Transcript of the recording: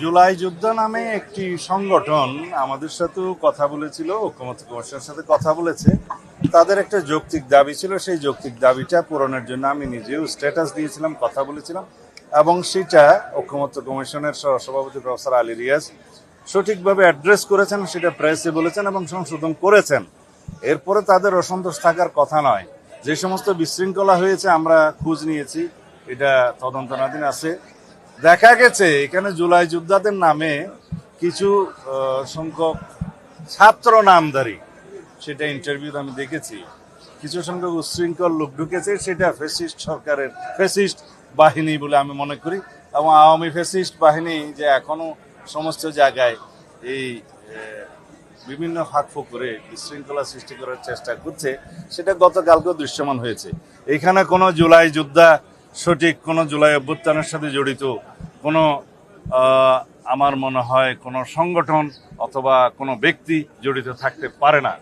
জুলাই যুদ্ধ নামে একটি সংগঠন আমাদের সাথেও কথা বলেছিল, ঐক্যমত্য কমিশনের সাথে কথা বলেছে। তাদের একটা যৌক্তিক দাবি ছিল, সেই যৌক্তিক দাবিটা পূরণের জন্য আমি নিজেও স্ট্যাটাস দিয়েছিলাম, কথা বলেছিলাম, এবং সেটা ঐক্যমত্য কমিশনের সভাপতি প্রফেসর আলী রিয়াজ সঠিকভাবে অ্যাড্রেস করেছেন, সেটা প্রেসে বলেছেন এবং সংশোধন করেছেন। এরপরে তাদের অসন্তোষ থাকার কথা নয়। যে সমস্ত বিশৃঙ্খলা হয়েছে, আমরা খোঁজ নিয়েছি, এটা তদন্তনাধীন আছে। দেখা গেছে, এখানে জুলাই যোদ্ধাদের নামে কিছু সংখ্যক ছাত্র নামধারী সেটা ইন্টারভিউতে আমি দেখেছি। কিছু সংখ্যক উচ্ছৃঙ্খল লোক ঢুকেছে, সেটা ফেসিস্ট সরকারের ফেসিস্ট বাহিনী বলে আমি মনে করি এবং আওয়ামী ফেসিস্ট বাহিনী যে এখনও সমস্ত জায়গায় এই বিভিন্ন ফাঁক করে বিশৃঙ্খলা সৃষ্টি করার চেষ্টা করছে, সেটা গতকালকেও দৃশ্যমান হয়েছে। এখানে কোনো জুলাই যোদ্ধা সঠিক কোনো জুলাই অভ্যুত্থানের সাথে জড়িত কোনো আমার মনে হয় কোনো সংগঠন অথবা কোনো ব্যক্তি জড়িত থাকতে পারে না।